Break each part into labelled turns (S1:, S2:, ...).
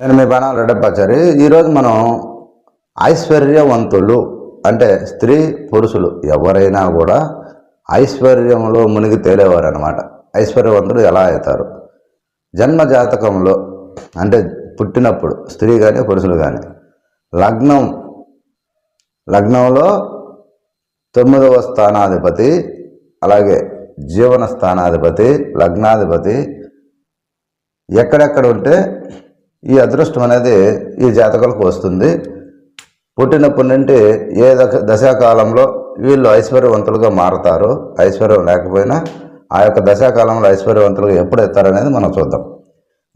S1: నేను మీ బాణాలు రెడ్డప్పాచారి ఈరోజు మనం ఐశ్వర్యవంతులు అంటే స్త్రీ పురుషులు ఎవరైనా కూడా ఐశ్వర్యంలో మునిగి తేలేవారు అనమాట ఐశ్వర్యవంతులు ఎలా అవుతారు? జన్మ జాతకంలో అంటే పుట్టినప్పుడు స్త్రీ కానీ పురుషులు కానీ లగ్నం లగ్నంలో తొమ్మిదవ స్థానాధిపతి అలాగే జీవన స్థానాధిపతి లగ్నాధిపతి ఎక్కడెక్కడ ఉంటే ఈ అదృష్టం అనేది ఈ జాతకులకు వస్తుంది. పుట్టినప్పటి నుండి ఏ దశాకాలంలో వీళ్ళు ఐశ్వర్యవంతులుగా మారతారు ఐశ్వర్యం లేకపోయినా ఆ యొక్క దశాకాలంలో ఐశ్వర్యవంతులుగా ఎప్పుడు ఎత్తారనేది మనం చూద్దాం.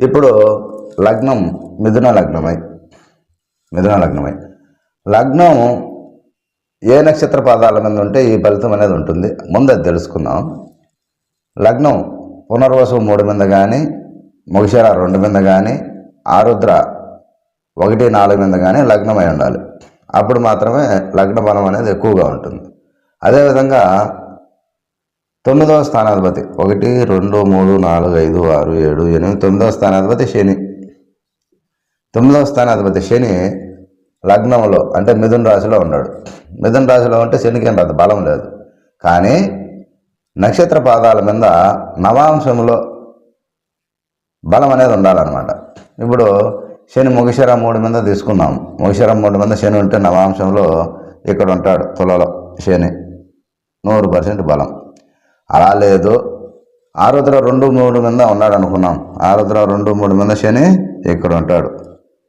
S1: ఇప్పుడు లగ్నం మిథున లగ్నమై మిథున లగ్నమై. లగ్నం ఏ నక్షత్ర పాదాల మీద ఉంటే ఈ ఫలితం అనేది ఉంటుంది. ముందు అది తెలుసుకుందాం. లగ్నం పునర్వసు మూడు మీద కానీ మొగిషర రెండు మీద కానీ ఆరుద్ర ఒకటి నాలుగు మీద కానీ లగ్నమై ఉండాలి. అప్పుడు మాత్రమే లగ్న బలం అనేది ఎక్కువగా ఉంటుంది. అదేవిధంగా తొమ్మిదవ స్థానాధిపతి ఒకటి రెండు మూడు నాలుగు ఐదు ఆరు ఏడు ఎనిమిది తొమ్మిదవ స్థానాధిపతి శని. తొమ్మిదవ స్థానాధిపతి శని లగ్నంలో అంటే మిథున రాశిలో ఉన్నాడు. మిథున రాశిలో ఉంటే శనికి రాదు బలం లేదు. కానీ నక్షత్ర పాదాల మీద నవాంశంలో బలం అనేది ఉండాలన్నమాట. ఇప్పుడు శని ముగిశర మూడు మీద తీసుకున్నాం ముగిశర మూడు మీద శని ఉంటే నవాంశంలో ఇక్కడ ఉంటాడు తులలో శని. నూరు పర్సెంట్ బలం. అలా లేదు. ఆరుద్ర రెండు మూడు మీద ఉన్నాడు అనుకున్నాం. ఆరుద్ర రెండు మూడు మీద శని ఇక్కడ ఉంటాడు.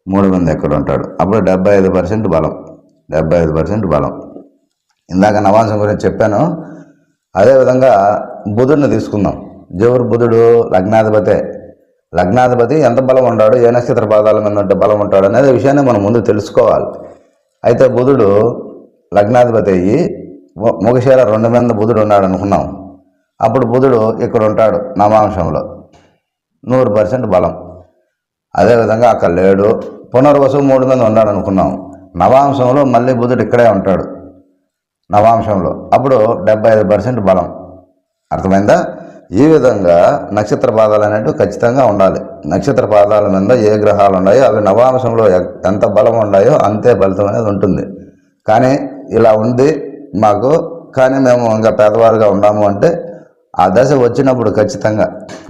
S1: మూడు మంది ఎక్కడ ఉంటాడు. అప్పుడు డెబ్బై ఐదు పర్సెంట్ బలం. డెబ్బై ఐదు పర్సెంట్ బలం. ఇందాక నవాంశం గురించి చెప్పాను. అదేవిధంగా బుధుడిని తీసుకుందాం. జవురు బుధుడు లగ్నాధిపతే లగ్నాధిపతి ఎంత బలం ఉన్నాడు ఏ నక్షత్ర పాదాల మీద ఉంటే బలం ఉంటాడు అనేది విషయాన్ని మనం ముందు తెలుసుకోవాలి. అయితే బుధుడు లగ్నాధిపతి అయ్యి ముగశీల రెండు మీద బుధుడు ఉన్నాడు అనుకున్నాం అప్పుడు బుధుడు ఇక్కడ ఉంటాడు నవాంశంలో నూరు పర్సెంట్ బలం. అదేవిధంగా అక్కడ లేడు. పునర్వసు మూడు మీద ఉన్నాడు అనుకున్నాం నవాంశంలో మళ్ళీ బుధుడు ఇక్కడే ఉంటాడు. నవాంశంలో. అప్పుడు డెబ్బై ఐదు పర్సెంట్ బలం. అర్థమైందా? ఈ విధంగా నక్షత్ర పాదాలు అనేవి ఖచ్చితంగా ఉండాలి. నక్షత్ర పాదాల మీద ఏ గ్రహాలు ఉన్నాయో అవి నవాంశంలో ఎంత బలం ఉన్నాయో అంతే ఫలితం అనేది ఉంటుంది. కానీ ఇలా ఉంది మాకు కానీ మేము ఇంకా పేదవారుగా ఉన్నాము అంటే ఆ దశ వచ్చినప్పుడు ఖచ్చితంగా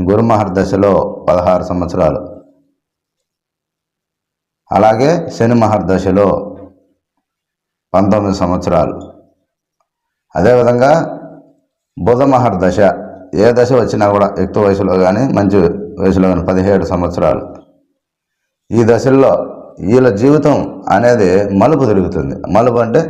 S1: గురుమహర్ దశలో పదహారు సంవత్సరాలు. అలాగే శని మహర్దశలో పంతొమ్మిది సంవత్సరాలు. అదేవిధంగా బుధ మహర్దశ ఏ దశ వచ్చినా కూడా యుక్త వయసులో కానీ మంచి వయసులో కానీ పదిహేడు సంవత్సరాలు. ఈ దశల్లో వీళ్ళ జీవితం అనేది మలుపు తిరుగుతుంది. మలుపు అంటే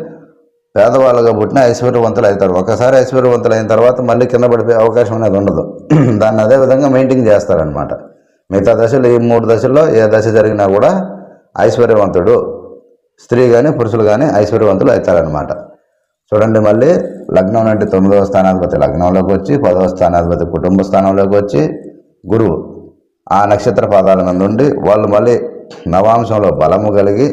S1: పేదవాళ్ళుగా పుట్టిన ఐశ్వర్యవంతులు అవుతారు. ఒకసారి ఐశ్వర్యవంతులు అయిన తర్వాత మళ్ళీ కింద పడిపోయే అవకాశం అనేది ఉండదు. దాన్ని అదే విధంగా మెయింటైన్ చేస్తారనమాట మిగతా దశలు ఈ మూడు దశల్లో ఏ దశ జరిగినా కూడా ఐశ్వర్యవంతుడు స్త్రీ కానీ పురుషులు కానీ ఐశ్వర్యవంతులు అవుతారనమాట చూడండి మళ్ళీ లగ్నం నుండి తొమ్మిదవ స్థానాధిపతి లగ్నంలోకి వచ్చి పదవ స్థానాధిపతి కుటుంబ స్థానంలోకి వచ్చి గురువు ఆ నక్షత్ర పాదాల మీద ఉండి వాళ్ళు మళ్ళీ నవాంశంలో బలము కలిగి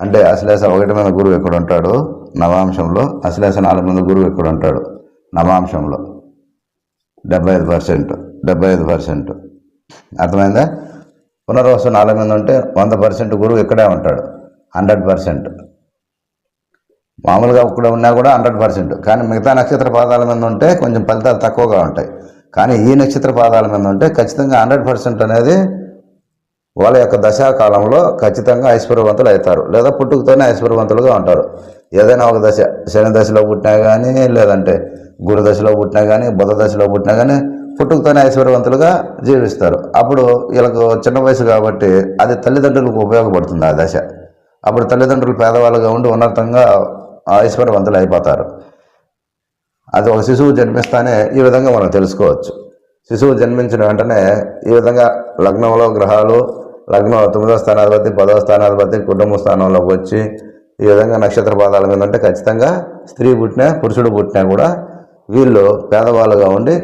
S1: అంటే అశ్లేష ఒకటి మీద గురువు ఎక్కడ ఉంటాడు? నవాంశంలో అశ్లేష నాలుగు మంది గురువు ఎక్కడ ఉంటాడు? నవాంశంలో. డెబ్బై ఐదు పర్సెంట్ డెబ్బై ఐదు పర్సెంట్. అర్థమైందా? పునర్వసు నాలుగు మంది ఉంటే వంద పర్సెంట్ గురువు ఇక్కడే ఉంటాడు. Hundred percent. మామూలుగా ఇక్కడ ఉన్నా కూడా హండ్రెడ్ పర్సెంట్. కానీ మిగతా నక్షత్ర పాదాల మీద ఉంటే కొంచెం ఫలితాలు తక్కువగా ఉంటాయి. కానీ ఈ నక్షత్ర పాదాల మీద ఉంటే ఖచ్చితంగా హండ్రెడ్ పర్సెంట్ అనేది వాళ్ళ యొక్క దశాకాలంలో ఖచ్చితంగా ఐశ్వర్యవంతులు అవుతారు. లేదా పుట్టుకతోనే ఐశ్వర్యవంతులుగా ఉంటారు. ఏదైనా ఒక దశ శని దశలో పుట్టినా కానీ లేదంటే గురు దశలో పుట్టినా కానీ బుధ దశలో పుట్టినా కానీ పుట్టుకతోనే ఐశ్వర్యవంతులుగా జీవిస్తారు. అప్పుడు వీళ్ళకు చిన్న వయసు కాబట్టి అది తల్లిదండ్రులకు ఉపయోగపడుతుంది ఆ దశ. అప్పుడు తల్లిదండ్రులు పేదవాళ్ళుగా ఉండి ఉన్నతంగా ఐశ్వర్యవంతులు అయిపోతారు. అది ఒక శిశువు జన్మిస్తానే ఈ విధంగా మనం తెలుసుకోవచ్చు. శిశువు జన్మించిన వెంటనే ఈ విధంగా లగ్నంలో గ్రహాలు లగ్నం తొమ్మిదవ స్థానాధిపతి పదవ స్థానాధిపతి కుటుంబ స్థానంలోకి వచ్చి ఈ విధంగా నక్షత్ర పాదాల మీద ఉంటే ఖచ్చితంగా స్త్రీ పుట్టినా పురుషుడు పుట్టినా కూడా వీళ్ళు పేదవాళ్ళుగా ఉండి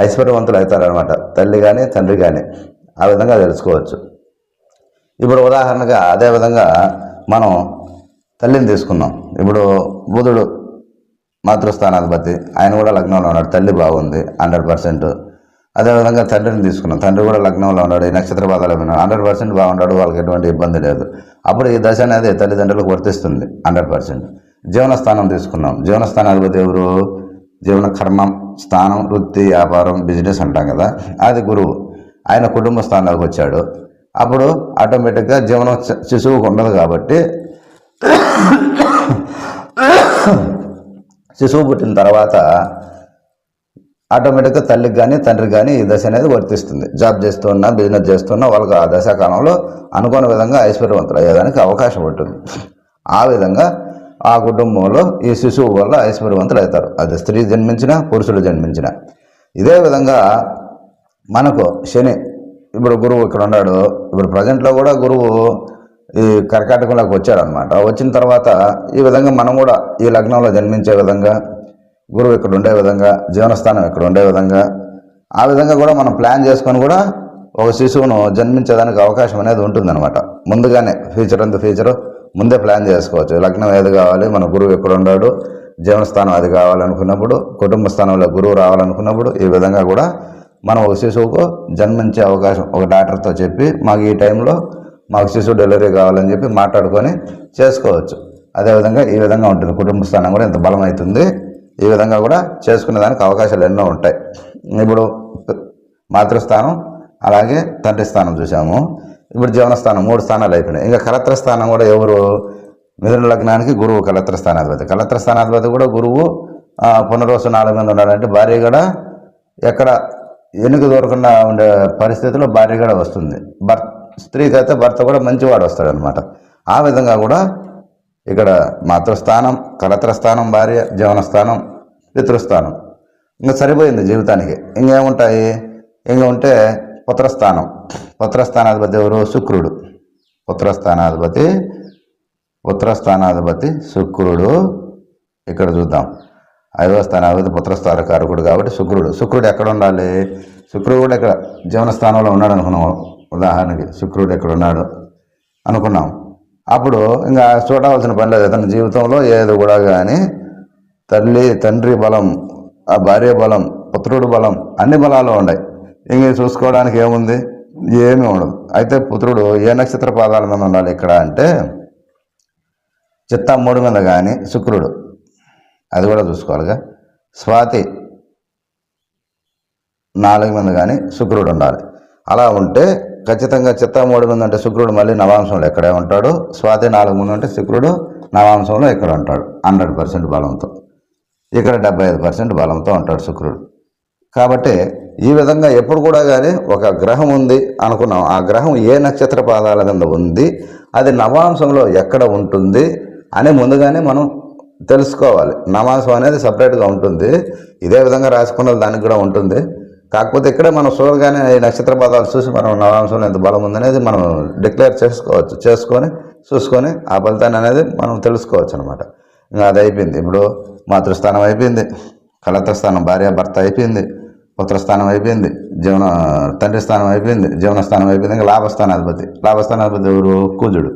S1: ఐశ్వర్యవంతులు అవుతారనమాట తల్లి కానీ తండ్రి కానీ ఆ విధంగా తెలుసుకోవచ్చు. ఇప్పుడు ఉదాహరణగా అదే విధంగా మనం తల్లిని తీసుకున్నాం. ఇప్పుడు బుధుడు మాతృస్థానాధిపతి ఆయన కూడా లగ్నంలో ఉన్నాడు. తల్లి బాగుంది హండ్రెడ్ పర్సెంట్. అదేవిధంగా తండ్రిని తీసుకున్నాం. తండ్రి కూడా లగ్నంలో ఉన్నాడు ఈ నక్షత్ర బాధలు ఉన్నాడు. హండ్రెడ్ పర్సెంట్ బాగున్నాడు వాళ్ళకి ఎటువంటి ఇబ్బంది లేదు. అప్పుడు ఈ దశ అనేది తల్లిదండ్రులకు వర్తిస్తుంది హండ్రెడ్ పర్సెంట్. జీవన స్థానం తీసుకున్నాం. జీవనస్థానాధిపతి ఎవరు? జీవన కర్మం స్థానం వృత్తి వ్యాపారం బిజినెస్ అంటాం కదా. అది గురువు. ఆయన కుటుంబ స్థానంలోకి వచ్చాడు. అప్పుడు ఆటోమేటిక్గా జీవనం శిశువుకు ఉండదు కాబట్టి శిశువు పుట్టిన తర్వాత ఆటోమేటిక్గా తల్లికి కానీ తండ్రికి కానీ ఈ దశ అనేది వర్తిస్తుంది. జాబ్ చేస్తున్నా బిజినెస్ చేస్తున్నా వాళ్ళకి ఆ దశాకాలంలో అనుకున్న విధంగా ఐశ్వర్యవంతులు అయ్యేదానికి అవకాశం ఉంటుంది. ఆ విధంగా ఆ కుటుంబంలో ఈ శిశువు వల్ల ఐశ్వర్యవంతులు అవుతారు. అది స్త్రీ జన్మించిన పురుషుడు జన్మించిన. ఇదే విధంగా మనకు శని ఇప్పుడు గురువు ఇక్కడ ఉన్నాడు. ఇప్పుడు ప్రజెంట్లో కూడా గురువు ఈ కర్కాటకంలోకి వచ్చాడనమాట వచ్చిన తర్వాత ఈ విధంగా మనం కూడా ఈ లగ్నంలో జన్మించే విధంగా గురువు ఇక్కడ ఉండే విధంగా జీవనస్థానం ఇక్కడ ఉండే విధంగా ఆ విధంగా కూడా మనం ప్లాన్ చేసుకొని కూడా ఒక శిశువును జన్మించేదానికి అవకాశం అనేది ఉంటుందన్నమాట. ముందుగానే ఫ్యూచర్ అంత ఫ్యూచర్ ముందే ప్లాన్ చేసుకోవచ్చు. లగ్నం ఏది కావాలి మన గురువు ఎక్కడ ఉన్నాడు జీవనస్థానం అది కావాలనుకున్నప్పుడు కుటుంబ స్థానంలో గురువు రావాలనుకున్నప్పుడు ఈ విధంగా కూడా మనం ఒక శిశువుకు జన్మించే అవకాశం ఒక డాక్టర్తో చెప్పి మాకు ఈ టైంలో మాకు శిశువు డెలివరీ కావాలని చెప్పి మాట్లాడుకొని చేసుకోవచ్చు. అదేవిధంగా ఈ విధంగా ఉంటుంది. కుటుంబ స్థానం కూడా ఇంత బలమవుతుంది ఈ విధంగా కూడా చేసుకునే దానికి అవకాశాలు ఎన్నో ఉంటాయి. ఇప్పుడు మాతృస్థానం అలాగే తండ్రి స్థానం చూసాము. ఇప్పుడు జీవన స్థానం మూడు స్థానాలు అయిపోయినాయి. ఇంకా కలత్ర స్థానం కూడా ఎవరు? మిథున లగ్నానికి గురువు కలత్ర స్థానాధిపతి. కలత్ర స్థానాధిపతి కూడా గురువు ఆ, పునర్వసు నాలుగు మంది ఉన్నాడంటే భార్య కూడా ఎక్కడ ఎన్నిక దొరకకుండా ఉండే పరిస్థితిలో భార్య కూడా వస్తుంది. భర్త స్త్రీకి అయితే భర్త కూడా మంచివాడు వస్తాడనమాట ఆ విధంగా కూడా ఇక్కడ మాతృస్థానం కలత్ర స్థానం భార్య జీవనస్థానం పితృస్థానం. ఇంకా సరిపోయింది జీవితానికి. ఇంకేముంటాయి? ఇంకా ఉంటే పుత్రస్థానం. పుత్రస్థానాధిపతి ఎవరు? శుక్రుడు. పుత్రస్థానాధిపతి పుత్రస్థానాధిపతి శుక్రుడు. ఇక్కడ చూద్దాం. ఐదవ స్థానాధిపతి పుత్రస్థానకారకుడు కాబట్టి శుక్రుడు. శుక్రుడు ఎక్కడ ఉండాలి? శుక్రుడు కూడా ఇక్కడ జీవన స్థానంలో ఉన్నాడు అనుకున్నాం ఉదాహరణకి శుక్రుడు ఎక్కడున్నాడు అనుకున్నాం. అప్పుడు ఇంకా చూడవలసిన పని లేదు. అతని జీవితంలో ఏది కూడా కానీ తల్లి తండ్రి బలం ఆ భార్య బలం పుత్రుడు బలం అన్ని బలాలు ఉన్నాయి ఇంక చూసుకోవడానికి ఏముంది? ఏమీ ఉండదు. అయితే పుత్రుడు ఏ నక్షత్ర పాదాల మీద ఉండాలి ఇక్కడ అంటే చిత్త మూడు మీద కానీ శుక్రుడు. అది కూడా చూసుకోవాలిగా. స్వాతి నాలుగు మీద కానీ శుక్రుడు ఉండాలి. అలా ఉంటే ఖచ్చితంగా చిత్తా మూడు మీద అంటే శుక్రుడు మళ్ళీ నవాంశంలో ఎక్కడే ఉంటాడు. స్వాతి నాలుగు ముందు ఉంటే శుక్రుడు నవాంశంలో ఇక్కడ ఉంటాడు. హండ్రెడ్ పర్సెంట్ బలంతో. ఇక్కడ డెబ్బై ఐదు పర్సెంట్ బలంతో ఉంటాడు శుక్రుడు. కాబట్టి ఈ విధంగా ఎప్పుడు కూడా కానీ ఒక గ్రహం ఉంది అనుకున్నాం. ఆ గ్రహం ఏ నక్షత్ర పాదాల కింద ఉంది అది నవాంశంలో ఎక్కడ ఉంటుంది అని ముందుగానే మనం తెలుసుకోవాలి. నవాంశం అనేది సపరేట్గా ఉంటుంది. ఇదే విధంగా రాసుకున్న దానికి కూడా ఉంటుంది. కాకపోతే ఇక్కడ మనం చూడగానే ఈ నక్షత్ర పాదాలు చూసి మనం నవాంశంలో ఎంత బలం ఉందనేది మనం డిక్లేర్ చేసుకోవచ్చు. చేసుకొని చూసుకొని ఆ ఫలితాన్ని అనేది మనం తెలుసుకోవచ్చు అనమాట ఇంకా అది అయిపోయింది. ఇప్పుడు మాతృస్థానం అయిపోయింది. కలత్ర స్థానం భార్య భర్త అయిపోయింది. పుత్రస్థానం అయిపోయింది. జీవన తండ్రి స్థానం అయిపోయింది. జీవన స్థానం అయిపోయింది. ఇంకా లాభస్థానాధిపతి. లాభస్థానాధిపతి ఎవరు? కూజుడు.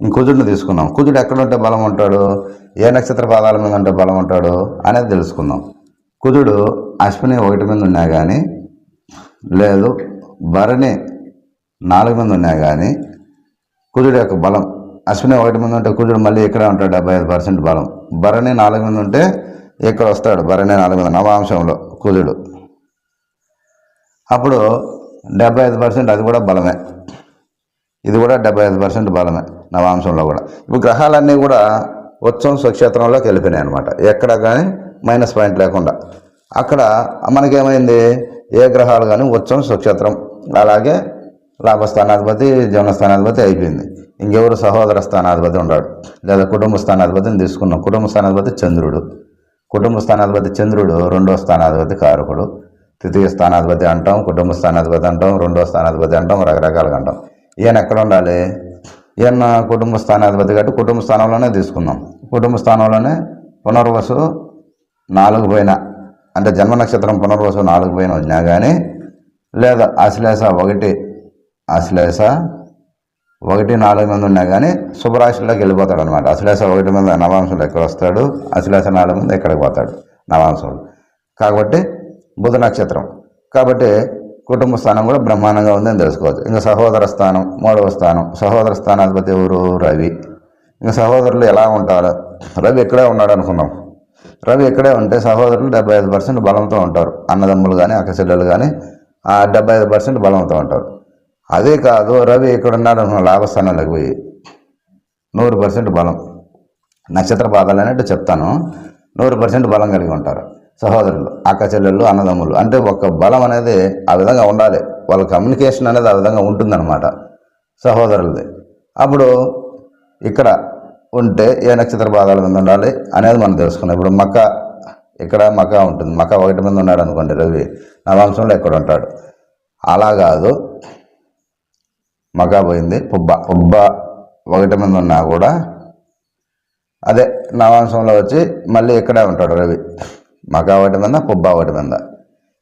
S1: ఇంక కుజుడిని తీసుకుందాం. కుజుడు ఎక్కడ ఉంటే బలం ఉంటాడు? ఏ నక్షత్ర పాదాల మీద ఉంటే బలం ఉంటాడు? అనేది తెలుసుకుందాం. కుజుడు అశ్విని ఒకటి మంది ఉన్నా కానీ లేదు భరణి నాలుగు మంది ఉన్నా కానీ కుజుడు యొక్క బలం అశ్విని ఒకటి మంది ఉంటే కుజుడు మళ్ళీ ఇక్కడే ఉంటాడు డెబ్బై ఐదు పర్సెంట్ బలం. భరణి నాలుగు మంది ఉంటే ఇక్కడ వస్తాడు భరణి నాలుగు మంది నవాంశంలో కుజుడు అప్పుడు డెబ్బై ఐదు పర్సెంట్ అది కూడా బలమే. ఇది కూడా డెబ్బై ఐదు పర్సెంట్ బలమే నవాంశంలో కూడా. ఇప్పుడు గ్రహాలన్నీ కూడా ఉత్సవం స్వక్షేత్రంలోకి వెళ్ళిపోయినాయి అనమాట ఎక్కడ కానీ మైనస్ పాయింట్ లేకుండా. అక్కడ మనకేమైంది? ఏ గ్రహాలు కానీ ఉత్సవం స్వక్షేత్రం. అలాగే లాభస్థానాధిపతి జీవనస్థానాధిపతి అయిపోయింది. ఇంకెవరు సహోదర స్థానాధిపతి ఉన్నాడు లేదా కుటుంబ స్థానాధిపతిని తీసుకున్నాం. కుటుంబ స్థానాధిపతి చంద్రుడు. కుటుంబ స్థానాధిపతి చంద్రుడు రెండో స్థానాధిపతి కారకుడు. తృతీయ స్థానాధిపతి అంటాం కుటుంబ స్థానాధిపతి అంటాం రెండో స్థానాధిపతి అంటాం రకరకాలుగా అంటాం. ఈయన ఎక్కడ ఉండాలి? ఈయన కుటుంబ స్థానాధిపతి కాబట్టి కుటుంబ స్థానంలోనే తీసుకుందాం కుటుంబ స్థానంలోనే పునర్వసు నాలుగు పైన అంటే జన్మ నక్షత్రం పునర్వసు నాలుగు పైన వచ్చినా కానీ లేదా ఆశ్లేష ఒకటి ఆశ్లేష ఒకటి నాలుగు మంది ఉన్నా కానీ శుభరాశుల్లోకి వెళ్ళిపోతాడు అనమాట అశ్లేష ఒకటి మీద నవాంశంలో ఎక్కడ వస్తాడు అశ్లేష నాలుగు మంది ఎక్కడికి పోతాడు? నవాంశంలో. కాబట్టి బుధ నక్షత్రం. కాబట్టి కుటుంబ స్థానం కూడా బ్రహ్మాండంగా ఉందని తెలుసుకోవచ్చు. ఇంకా సహోదర స్థానం మూడవ స్థానం. సహోదర స్థానాధిపతి ఎవరు? రవి. ఇంకా సహోదరులు ఎలా ఉంటారు? రవి ఇక్కడే ఉన్నాడు అనుకున్నాం రవి ఇక్కడే ఉంటే సహోదరులు డెబ్బై ఐదు పర్సెంట్ బలంతో ఉంటారు. అన్నదమ్ములు కానీ అక్కచెల్లెలు కానీ ఆ డెబ్బై ఐదు పర్సెంట్ బలంతో ఉంటారు. అదే కాదు రవి ఇక్కడ ఉన్నాడు అనుకున్న లాభస్థానాలకు పోయి నూరు పర్సెంట్ బలం. నక్షత్ర బాధలు అనేట్టు చెప్తాను. నూరు పర్సెంట్ బలం కలిగి ఉంటారు సహోదరులు అక్క చెల్లెళ్ళు అన్నదమ్ములు. అంటే ఒక బలం అనేది ఆ విధంగా ఉండాలి. వాళ్ళ కమ్యూనికేషన్ అనేది ఆ విధంగా ఉంటుందన్నమాట సహోదరులది. అప్పుడు ఇక్కడ ఉంటే ఏ నక్షత్ర బాధాల మీద ఉండాలి అనేది మనం తెలుసుకున్నాం. ఇప్పుడు మక్క ఇక్కడ మక ఉంటుంది. మక ఒకటి మీద ఉన్నాడు అనుకోండి రవి. నవాంశంలో ఎక్కడ ఉంటాడు? అలా కాదు. మక పోయింది పుబ్బ. పుబ్బ ఒకటి మీద ఉన్నా కూడా అదే నవాంశంలో వచ్చి మళ్ళీ ఇక్కడే ఉంటాడు రవి. మక ఒకటి మీద పుబ్బ ఒకటి మీద.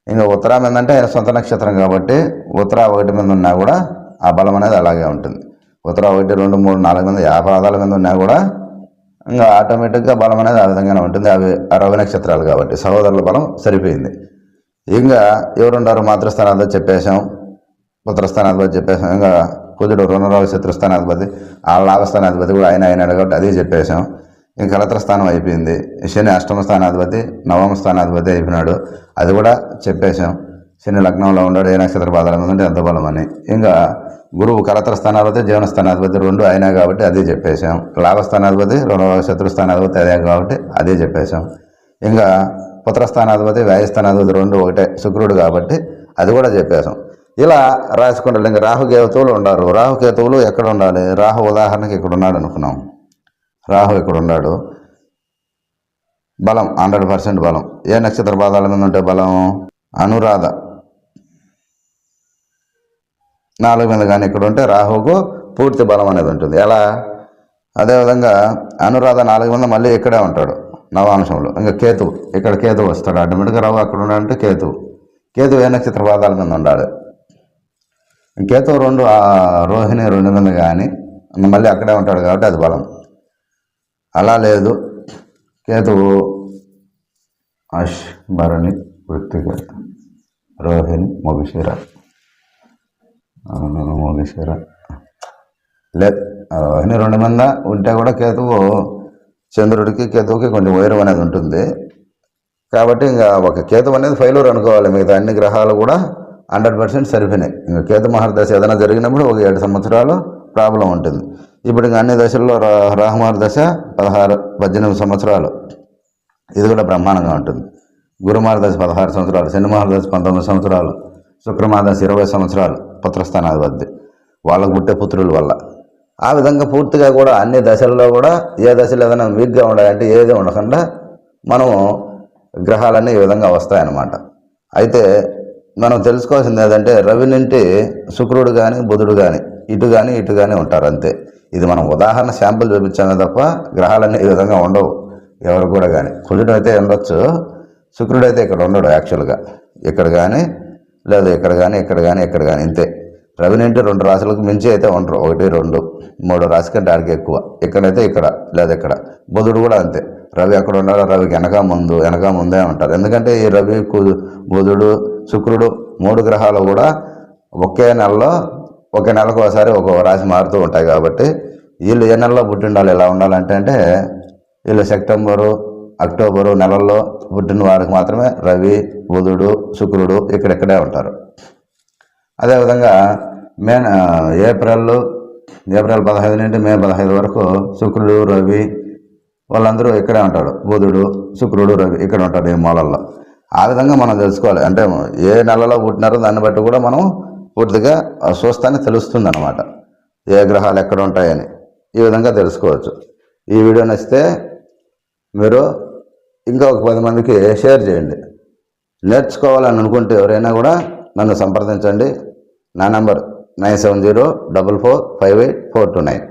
S1: ఇంకా ఉత్తరా మీద అంటే ఆయన సొంత నక్షత్రం కాబట్టి ఉత్తరా ఒకటి మీద ఉన్నా కూడా ఆ బలం అనేది అలాగే ఉంటుంది. ఉత్తరా ఒకటి రెండు మూడు నాలుగు మీద యాభై పాదాల మీద ఉన్నా కూడా ఇంకా ఆటోమేటిక్గా బలం అనేది ఆ విధంగానే ఉంటుంది. అవి ఆ రవి నక్షత్రాలు కాబట్టి సహోదరుల బలం సరిపోయింది. ఇంకా ఎవరుండారు మాతృస్థానాధిపతి చెప్పేశాం పుత్రస్థానాధిపతి చెప్పేసాం ఇంకా కుజుడు రుణరావు శత్రుస్థానాధిపతి ఆ లాభస్థానాధిపతి కూడా ఆయన అయినాడు కాబట్టి అది చెప్పేశాం. ఇంకా కలత్రస్థానం అయిపోయింది. శని అష్టమ స్థానాధిపతి నవమ స్థానాధిపతి అయిపోయినాడు. అది కూడా చెప్పేశాం. శని లగ్నంలో ఉన్నాడు ఏ నక్షత్ర బాధలు ఉంటే ఎంత బలం అని ఇంకా గురువు కలత్ర స్థానాధిపతి జీవన స్థానాధిపతి రెండు అయినా కాబట్టి అదే చెప్పేశాం. లాభస్థానాధిపతి రుణరావు శత్రుస్థానాధిపతి అదే కాబట్టి అదే చెప్పేశాం. ఇంకా పుత్రస్థానాధిపతి వ్యాయస్థానాధిపతి రెండు ఒకటే శుక్రుడు కాబట్టి అది కూడా చెప్పేశాం. ఇలా రాసుకుంటారు ఇంకా రాహుకేతువులు ఉండరు. రాహుకేతువులు ఎక్కడ ఉండాలి? రాహు ఉదాహరణకి ఇక్కడ ఉన్నాడు అనుకున్నాం. రాహు ఇక్కడ ఉన్నాడు. బలం హండ్రెడ్ పర్సెంట్ బలం. ఏ నక్షత్ర పాదాల మీద ఉంటే బలం? అనురాధ. నాలుగు మీద కానీ ఇక్కడ ఉంటే రాహుకు పూర్తి బలం అనేది ఉంటుంది. ఎలా? అదేవిధంగా అనురాధ నాలుగు మీద మళ్ళీ ఇక్కడే ఉంటాడు నవాంశంలో. ఇంకా కేతువు ఇక్కడ కేతువు వస్తాడు. ఆటోమేటిక్గా రావు అక్కడ ఉండాలంటే కేతువు కేతువు ఏ నక్షత్ర పాదాల మీద ఉండాలి? కేతు రెండు రోహిణి రెండు మీద కానీ మళ్ళీ అక్కడే ఉంటాడు కాబట్టి అది బలం. అలా లేదు. కేతువు అష్ భరణి వృత్తిక రోహిణి మొగిషిర మొగిషిర లేదు రోహిణి రెండు మంద ఉంటే కూడా కేతువు చంద్రుడికి కేతువుకి కొంచెం వైరం అనేది ఉంటుంది. కాబట్టి ఇంకా ఒక కేతువు అనేది ఫైలూర్ అనుకోవాలి. మిగతా అన్ని గ్రహాలు కూడా హండ్రెడ్ పర్సెంట్ సరిపోయినాయి. ఇంకా కేతు మహర్దశ ఏదైనా జరిగినప్పుడు ఒక ఏడు సంవత్సరాలు ప్రాబ్లం ఉంటుంది. ఇప్పుడు ఇంకా అన్ని దశల్లో రాహుమహర్దశ పదహారు పద్దెనిమిది సంవత్సరాలు. ఇది కూడా బ్రహ్మాండంగా ఉంటుంది. గురుమహర్దశ పదహారు సంవత్సరాలు శని మహర్దశ పంతొమ్మిది సంవత్సరాలు శుక్రమహర్దశ ఇరవై సంవత్సరాలు. పుత్రస్థానాధిపతి వాళ్ళకు పుట్టే పుత్రుల వల్ల. ఆ విధంగా పూర్తిగా కూడా అన్ని దశల్లో కూడా ఏ దశలో ఏదైనా వీక్గా ఉండాలంటే ఏది ఉండకుండా మనము గ్రహాలన్నీ ఈ విధంగా వస్తాయన్నమాట. అయితే మనం తెలుసుకోవాల్సింది ఏంటంటే రవి నుండి శుక్రుడు కానీ బుధుడు కానీ ఇటు కానీ ఇటు కానీ ఉంటారు అంతే. ఇది మనం ఉదాహరణ శాంపుల్ చూపించామే తప్ప గ్రహాలన్నీ ఈ విధంగా ఉండవు. ఎవరు కూడా కానీ కుజుడు అయితే ఉండొచ్చు శుక్రుడు అయితే ఇక్కడ ఉండడు యాక్చువల్గా. ఇక్కడ కానీ లేదు ఇక్కడ కానీ ఇక్కడ కానీ ఇక్కడ కానీ ఇంతే. రవి నుండి రెండు రాశులకు మించి అయితే ఉండరు. ఒకటి రెండు. మూడు రాశి కంటే ఆడికి ఎక్కువ. ఇక్కడైతే ఇక్కడ లేదా ఇక్కడ బుధుడు కూడా అంతే. రవి ఎక్కడ ఉన్నాడో రవికి వెనక ముందు వెనక ముందే ఉంటారు. ఎందుకంటే ఈ రవి బుధుడు శుక్రుడు మూడు గ్రహాలు కూడా ఒకే నెలలో ఒకే నెలకు ఒకసారి ఒక రాశి మారుతూ ఉంటాయి కాబట్టి వీళ్ళు ఏ నెలలో పుట్టిండాలి ఎలా ఉండాలంటే అంటే వీళ్ళు సెప్టెంబరు అక్టోబరు నెలల్లో పుట్టిన వారికి మాత్రమే రవి బుధుడు శుక్రుడు ఇక్కడెక్కడే ఉంటారు. అదేవిధంగా మే ఏప్రిల్ ఏప్రిల్ పదహైదు నుండి మే పదహైదు వరకు శుక్రుడు రవి వాళ్ళందరూ ఇక్కడే ఉంటాడు బుధుడు శుక్రుడు రవి ఇక్కడ ఉంటాడు ఈ మూలల్లో. ఆ విధంగా మనం తెలుసుకోవాలి. అంటే ఏ నెలలో పుట్టినారో దాన్ని బట్టి కూడా మనం పూర్తిగా చూస్తానే తెలుస్తుంది అనమాట ఏ గ్రహాలు ఎక్కడ ఉంటాయని ఈ విధంగా తెలుసుకోవచ్చు. ఈ వీడియో నచ్చితే మీరు ఇంకా ఒక పది మందికి షేర్ చేయండి. నేర్చుకోవాలని అనుకుంటే ఎవరైనా కూడా నన్ను సంప్రదించండి. నా number nine seven zero double four five eight four two nine.